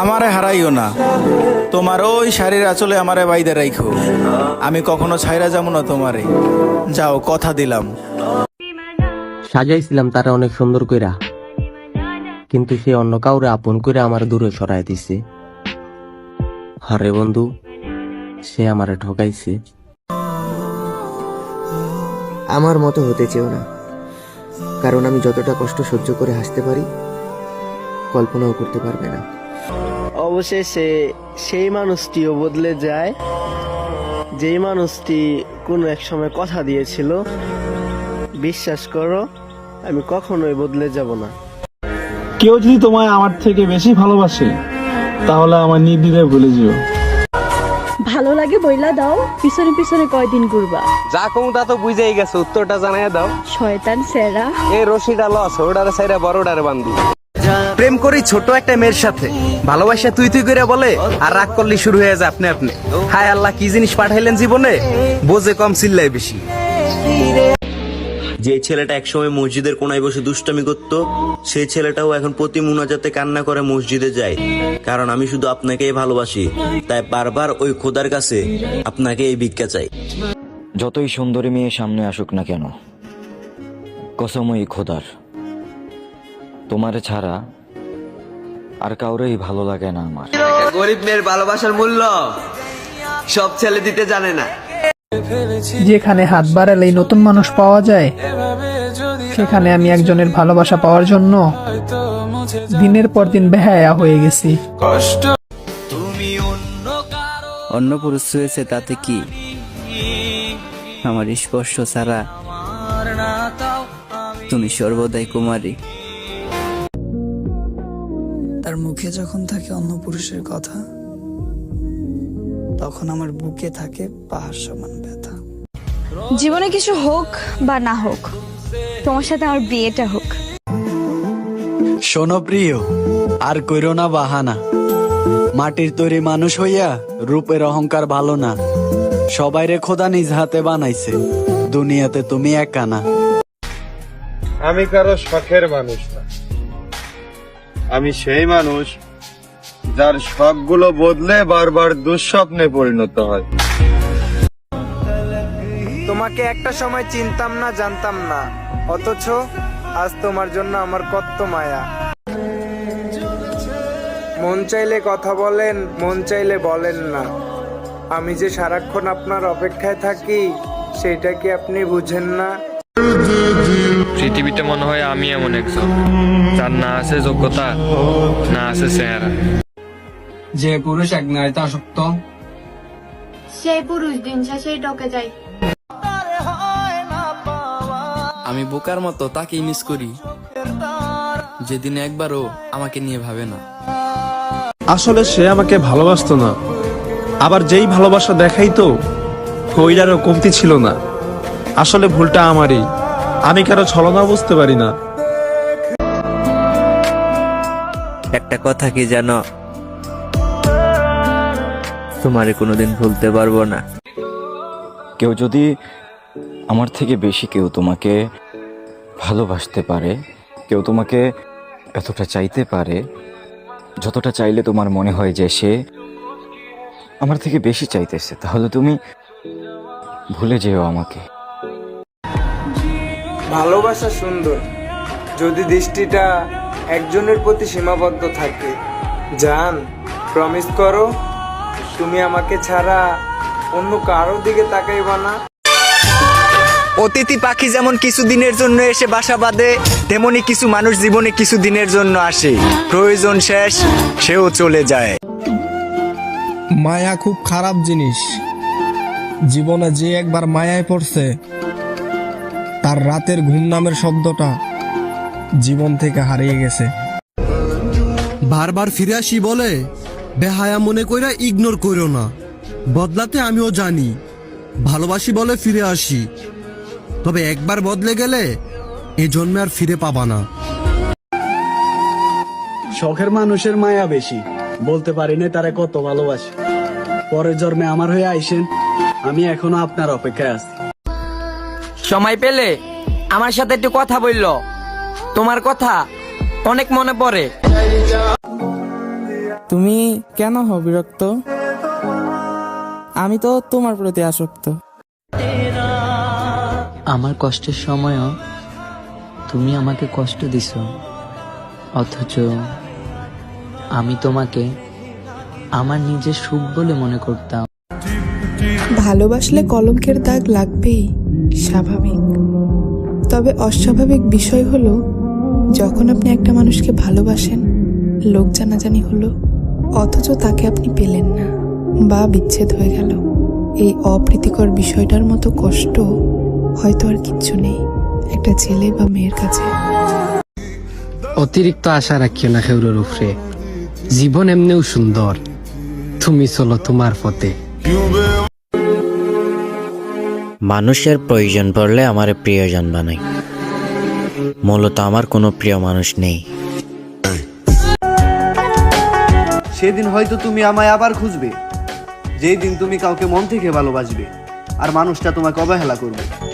আমারে হারাইও না। তোমার ওই শাড়ির আঁচলে আমারে বাইদে রাইখো। আমি কখনো ছাইরা যাব না তোমারে। যাও কথা দিলাম। সাজাইছিলাম তারা অনেক সুন্দর কইরা। কিন্তু সে অন্য কাউরে আপন করে আমার দূরে সরাই দিছে। হরে বন্ধু সে আমারে ঠকাইছে। আমার মতো হতে চেও না। কারণ আমি যতটা কষ্ট সহ্য করে হাসতে পারি কল্পনাও করতে পারবে না। অবশেষে সেই মানুষটিও বদলে যায়। যেই মানুষটি কোনো এক সময় কথা দিয়েছিল বিশ্বাস করো আমি কখনোই বদলে যাব না। কেউ যদি তোমায় আমার থেকে বেশি ভালোবাসে তাহলে আমার নির্দিদে ভুলে যেও। ভালো লাগে বইলা দাও পিছনে পিছনে কয়দিন ঘুরবা। যা কমু তা তো বুঝেই গেছে উত্তরটা জানাই দাও। শয়তান সেরা। এই রশিটা লস ওটারে সাইরা বড়টারে বান্ধি। প্রেম করি ছোট একটা মেয়ের সাথে। ভালোবাসা তুই তুই করে বলে আর রাগ করলে শুরু হয়ে যায় আপনি আপনি। হায় আল্লাহ কি জিনিস পাঠাইলেন জীবনে? বোঝে কম চিল্লাই বেশি। যে ছেলেটা একসময় মসজিদের কোনায় বসে দুষ্টামি করত সেই ছেলেটাও এখন প্রতি মুনাজাতে কান্না করে মসজিদে যায়। কারণ আমি শুধু আপনাকেই ভালোবাসি তাই বারবার ওই খোদার কাছে আপনাকে এই ভিক্ষা চাই। যতই সুন্দরী মেয়ে সামনে আসুক না কেন কসমই খোদার। তোমার ছাড়া আর কাউরেই ভালো লাগে না আমার। গরিব মেয়ের ভালোবাসার মূল্য সব ছেলে দিতে জানে না। যেখানে হাত বাড়ালেই নতুন মানুষ পাওয়া যায় সেখানে আমি একজনের ভালোবাসা পাওয়ার জন্য দিনের পর দিন বেহায়া হয়ে গেছি। অন্য পুরুষ হয়েছে তাতে কি? আমার স্পর্শ ছাড়া তুমি সর্বদাই কুমারী। মুখে যখন থাকে অন্য পুরুষের কথা তখন আমার বুকে থাকে পাহাড় সমান ব্যথা। জীবনে কিছু হোক বা না হোক তোমার সাথে আমার বিয়েটা হোক। শোনো প্রিয় আর কইরো না বাহানা। মাটির তৈরি মানুষ হইয়া রূপের অহংকার ভালো না। সবাইরে খোদা নিজ হাতে বানাইছে দুনিয়াতে তুমি একা না। আমি কারও শখের মানুষ না। আমি সেই মানুষ যার শখগুলো বদলে বারবার দুঃস্বপ্নে পরিণত হয়। তোমাকে একটা সময় চিনতাম না, জানতাম না। অথচ আজ তোমার জন্য আমার কত মায়া। মন চাইলে কথা বলেন, মন চাইলে বলেন না। আমি যে সারাক্ষণ আপনার অপেক্ষায় থাকি, সেটা কি আপনি বুঝেন না? পৃথিবীতে মনে হয় আমি এমন একজন। যার না আছে যোগ্যতা না আছে চেহারা। যে পুরুষ এক নারীতে আসক্ত। সেই পুরুষ দিন শেষেই ডকে যায়। আমি বোকার মতো তাকেই মিস করি। যেদিন একবারও আমাকে নিয়ে ভাবে না। আসলে সে আমাকে ভালোবাসতো না। আবার যেই ভালোবাসা দেখাইতো ওইটারও কমতি ছিল না। আসলে ভুলটা আমারই। আমি কারও ছলনা বুঝতে পারি না? একটা কথা কি জানো? তোমারে কোনোদিন ভুলতে পারব না। কেউ যদি আমার থেকে বেশি কেউ তোমাকে ভালোবাসতে পারে কেউ তোমাকে এতটা চাইতে পারে যতটা চাইলে তোমার মনে হয় যে সে আমার থেকে বেশি চাইতেছে তাহলে তুমি ভুলে যেও আমাকে। ভালোবাসা সুন্দর যদি দৃষ্টিটা একজনের প্রতি সীমাবদ্ধ থাকে। জান প্রমিস করো তুমি আমাকে ছাড়া অন্য কারোর দিকে তাকাইবা না। অতিথি পাখি যেমন কিছু দিনের জন্য এসে বাসা বাঁধে তেমনি কিছু মানুষ জীবনে কিছু দিনের জন্য আসে। প্রয়োজন শেষ সেও চলে যায়। মায়া খুব খারাপ জিনিস। জীবনে যে একবার মায়ায় পড়ছে তার রাতের ঘুম নামের শব্দটা জীবন থেকে হারিয়ে গেছে। বারবার ফিরে আসি বলে বেহায়া মনে কইরা ইগনোর কইরো না। বদলাতে আমিও জানি ভালোবাসি বলে ফিরে আসি। তবে একবার বদলে গেলে এ জন্মে আর ফিরে পাবা না। শখের মানুষের মায়া বেশি বলতে পারি না তারা কত ভালোবাসে। পরের জন্মে আমার হয়ে আইসেন আমি এখনও আপনার অপেক্ষায় আছি। সময় পেলে আমার সাথে একটু কথা বলল। তোমার কথা অনেক মনে পড়ে। তুমি কেন হও বিরক্ত? আমি তো তোমার প্রতি আসক্ত। আমার কষ্টের সময়ও তুমি আমাকে কষ্ট দিছ। অথচ আমি তোমাকে আমার নিজের সুখ বলে মনে করতাম। ভালোবাসলে কলঙ্কের দাগ লাগবেই, স্বাভাবিক। তবে অস্বাভাবিক বিষয় হলো, যখন আপনি একটা মানুষকে ভালোবাসেন, লোক জানাজানি হলো, অথচ তাকে আপনি পেলেন না বা বিচ্ছেদ হয়ে গেল। এই অপ্রীতিকর বিষয়টার মতো কষ্ট হয়তো আর কিচ্ছু নেই একটা ছেলে বা মেয়ের কাছে। অতিরিক্ত আশা রাখিও না খেউরের উপরে জীবন এমনিও সুন্দর। তুমি চলো তোমার পথে। মানুষের প্রয়োজন পড়লে আমার প্রিয়জন বানাই। মূলত আমার কোনো প্রিয় মানুষ নেই। সেদিন হয়তো তুমি আমায় আবার খুঁজবে। যেই দিন তুমি কাউকে মন থেকে ভালোবাসবে। আর মানুষটা তোমাকে অবহেলা করবে।